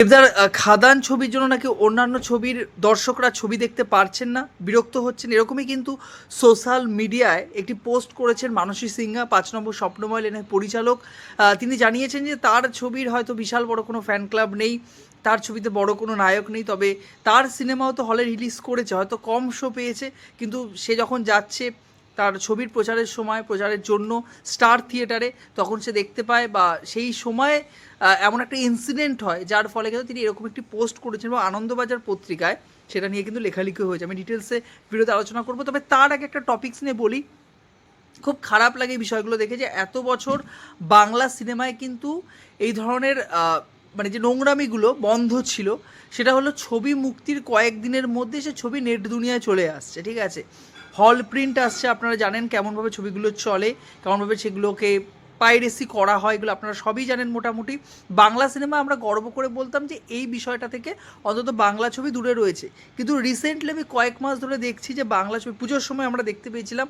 আহ, খাদান ছবির জন্য নাকি অন্যান্য ছবির দর্শকরা ছবি দেখতে পারছেন না বিরক্ত হচ্ছেন। এরকমই কিন্তু সোশ্যাল মিডিয়ায় একটি পোস্ট করেছেন মানসী সিংহা পাঁচ নম্বর স্বপ্নময় লেনের পরিচালক। তিনি জানিয়েছেন যে তার ছবির হয়তো বিশাল বড় কোনো ফ্যান ক্লাব নেই তার ছবিতে বড় কোনো নায়ক নেই তবে তার সিনেমাও তো হলে রিলিজ করেছে হয়তো কম শো পেয়েছে কিন্তু সে যখন যাচ্ছে তার ছবির প্রচারের সময়, প্রচারের জন্য স্টার থিয়েটারে তখন সে দেখতে পায় বা সেই সময়ে এমন একটা ইনসিডেন্ট হয় যার ফলে কিন্তু তিনি এরকম একটি পোস্ট করেছেন এবং আনন্দবাজার পত্রিকায় সেটা নিয়ে কিন্তু লেখালেখি হয়েছে। আমি ডিটেলসে ভিডিওতে আলোচনা করব, তবে তার আগে একটা টপিকস নিয়ে বলি। খুব খারাপ লাগে বিষয়গুলো দেখে যে এত বছর বাংলা সিনেমায় কিন্তু এই ধরনের মানে যে নোংরামিগুলো বন্ধ ছিল, সেটা হলো ছবি মুক্তির কয়েকদিনের মধ্যে সে ছবি নেট দুনিয়ায় চলে আসছে, ঠিক আছে? হল প্রিন্ট আসছে, আপনারা জানেন কেমনভাবে ছবিগুলো চলে, কেমনভাবে সেগুলোকে পাইরেসি করা হয় এগুলো আপনারা সবই জানেন মোটামুটি। বাংলা সিনেমা আমরা গর্ব করে বলতাম যে এই বিষয়টা থেকে অন্তত বাংলা ছবি দূরে রয়েছে। কিন্তু রিসেন্টলি আমি কয়েক মাস ধরে দেখছি যে বাংলা ছবি, পুজোর সময় আমরা দেখতে পেয়েছিলাম,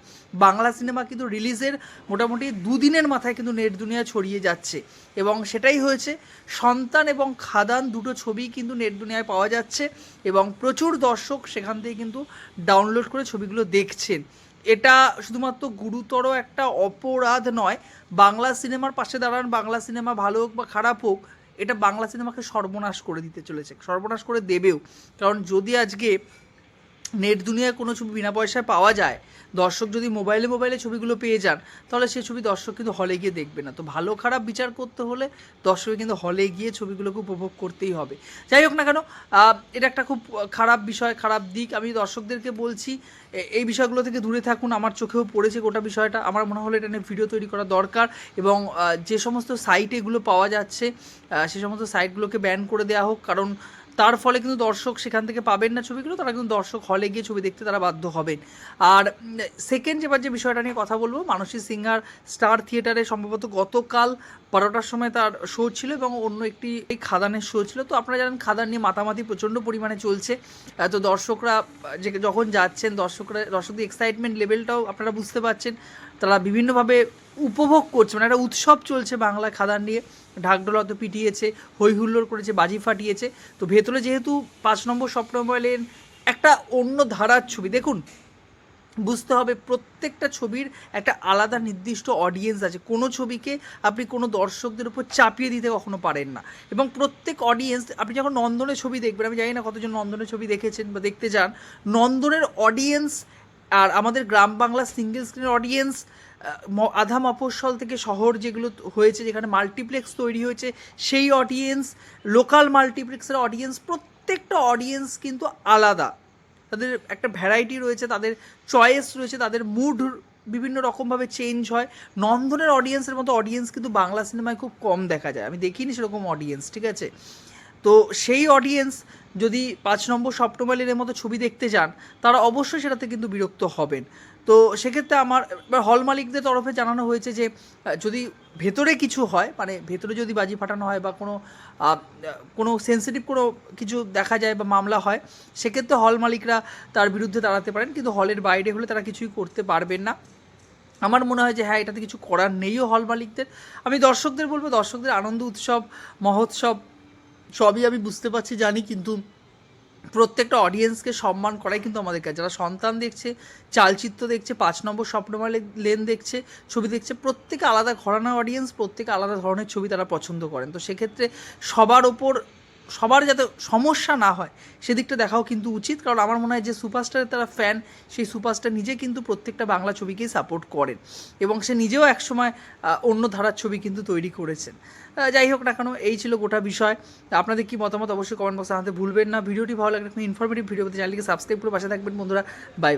বাংলা সিনেমা কিন্তু রিলিজের মোটামুটি দুদিনের মাথায় কিন্তু নেট দুনিয়া ছড়িয়ে যাচ্ছে। এবং সেটাই হয়েছে, সন্তান এবং খাদান দুটো ছবি কিন্তু নেট দুনিয়ায় পাওয়া যাচ্ছে এবং প্রচুর দর্শক সেখান থেকে কিন্তু ডাউনলোড করে ছবিগুলো দেখছেন। এটা শুধুমাত্র গুরুতর একটা অপরাধ নয়। বাংলা সিনেমার পাশে দাঁড়ান, বাংলা সিনেমা ভালো হোক বা খারাপ হোক, এটা বাংলা সিনেমাকে সর্বনাশ করে দিতে চলেছে, সর্বনাশ করে দেবেও। কারণ যদি আজকে নেট দুনিয়ায় কোনো ছবি বিনা পয়সায় পাওয়া যায়? দর্শক যদি মোবাইলে মোবাইলে ছবিগুলো পেয়ে যান, তাহলে সেই ছবি দর্শক কিন্তু হলে গিয়ে দেখবে না। তো ভালো খারাপ বিচার করতে হলে দর্শক কিন্তু হলে গিয়ে ছবিগুলোকে উপভোগ করতেই হবে। যাই হোক না কেন এটা একটা খুব খারাপ বিষয়, খারাপ দিক। আমি দর্শকদেরকে বলছি এই বিষয়গুলো থেকে দূরে থাকুন। আমার চোখেও পড়েছে গোটা বিষয়টা। আমার মনে হলো এটা নিয়ে ভিডিও তৈরি করা দরকার এবং যে সমস্ত সাইটে এগুলো পাওয়া যাচ্ছে সে সমস্ত সাইটগুলোকে ব্যান করে দেওয়া হোক। কারণ তার ফলে কিন্তু দর্শক সেখান থেকে পাবেন না ছবিগুলো, তারা কিন্তু দর্শক হলে গিয়ে ছবি দেখতে তারা বাধ্য হবেন। আর সেকেন্ড যেবার যে বিষয়টা নিয়ে কথা বলব, মানসী সিংহার স্টার থিয়েটারে সম্ভবত গতকাল বারোটার সময় তার শো ছিল এবং অন্য একটি খাদানের শো ছিল। তো আপনারা জানেন, খাদান নিয়ে মাতামাতি প্রচণ্ড পরিমাণে চলছে। তো দর্শকরা যে যখন যাচ্ছেন, দর্শকরা, দর্শকদের এক্সাইটমেন্ট লেভেলটাও আপনারা বুঝতে পারছেন। তারা বিভিন্নভাবে উপভোগ করছে মানে একটা উৎসব চলছে বাংলা খাদান নিয়ে। ঢাকঢোল অত পিটিয়েছে হই হুল্লোড় করেছে, বাজি ফাটিয়েছে। তো ভেতরে যেহেতু পাঁচ নম্বর স্বপ্নময় লেন একটা অন্য ধারার ছবি। দেখুন, বুঝতে হবে প্রত্যেকটা ছবির একটা আলাদা নির্দিষ্ট অডিয়েন্স আছে। কোনো ছবিকে আপনি কোনো দর্শকদের উপর চাপিয়ে দিতে কখনো পারেন না। এবং প্রত্যেক অডিয়েন্স আপনি যখন নন্দনের ছবি দেখবেন, আমি জানি না কতজন নন্দনের ছবি দেখেছেন বা দেখতে যান, নন্দনের অডিয়েন্স আর আমাদের গ্রাম বাংলা সিঙ্গেল স্ক্রিনের অডিয়েন্স আধা মফস্বল থেকে শহর যেগুলো হয়েছে, যেখানে মাল্টিপ্লেক্স তৈরি হয়েছে, সেই অডিয়েন্স লোকাল মাল্টিপ্লেক্সের অডিয়েন্স প্রত্যেকটা অডিয়েন্স কিন্তু আলাদা। তাদের একটা ভ্যারাইটি রয়েছে, তাদের চয়েস রয়েছে, তাদের মুড বিভিন্ন রকমভাবে চেঞ্জ হয়। নন্দনের অডিয়েন্সের মতো অডিয়েন্স কিন্তু বাংলা সিনেমায় খুব কম দেখা যায়। আমি দেখিনি সেরকম অডিয়েন্স ঠিক আছে? তো সেই অডিয়েন্স যদি পাঁচ নম্বর সপ্তমালিনের মতো ছবি দেখতে যান তারা অবশ্যই সেটাতে কিন্তু বিরক্ত হবেন। তো সেক্ষেত্রে আমার হল মালিকদের তরফে জানানো হয়েছে যে যদি ভেতরে কিছু হয় মানে ভেতরে যদি বাজি ফাটানো হয় বা কোনো কোনো সেন্সিটিভ কোনো কিছু দেখা যায় বা মামলা হয়, সেক্ষেত্রে হল মালিকরা তার বিরুদ্ধে দাঁড়াতে পারেন। কিন্তু হলের বাইরে হলে তারা কিছুই করতে পারবেন না। আমার মনে হয় যে হ্যাঁ এটাতে কিছু করার নেইও হল মালিকদের। আমি দর্শকদের বলব, দর্শকদের আনন্দ উৎসব, মহোৎসব সবই আমি বুঝতে পারছি, জানি, কিন্তু প্রত্যেকটা অডিয়েন্সকে সম্মান করাই কিন্তু আমাদের কাছে যারা সন্তান দেখছে, চালচিত্র দেখছে, পাঁচ নম্বর স্বপ্নমালে লেন দেখছে, ছবি দেখছে, প্রত্যেকে আলাদা ঘরানা অডিয়েন্স প্রত্যেকে আলাদা ধরনের ছবি তারা পছন্দ করেন। তো সেক্ষেত্রে সবার ওপর সবার যাতে সমস্যা না হয়, সেদিকটা দেখাও কিন্তু উচিত। কারণ আমার মনে হয় যে সুপারস্টারের তারা ফ্যান সেই সুপারস্টার নিজে কিন্তু প্রত্যেকটা বাংলা ছবিকেই সাপোর্ট করেন এবং সে নিজেও একসময় অন্য ধারার ছবি কিন্তু তৈরি করেছেন। যাই হোক না কেন, এই ছিল গোটা বিষয়। আপনাদের কি মতামত অবশ্যই কমেন্ট বক্সে জানাতে ভুলবেন না। ভিডিওটি ভালো লাগলে ইনফরমেটিভ ভিডিও চ্যানেলকে সাবস্ক্রাইব করে পাশে থাকবেন বন্ধুরা। বাই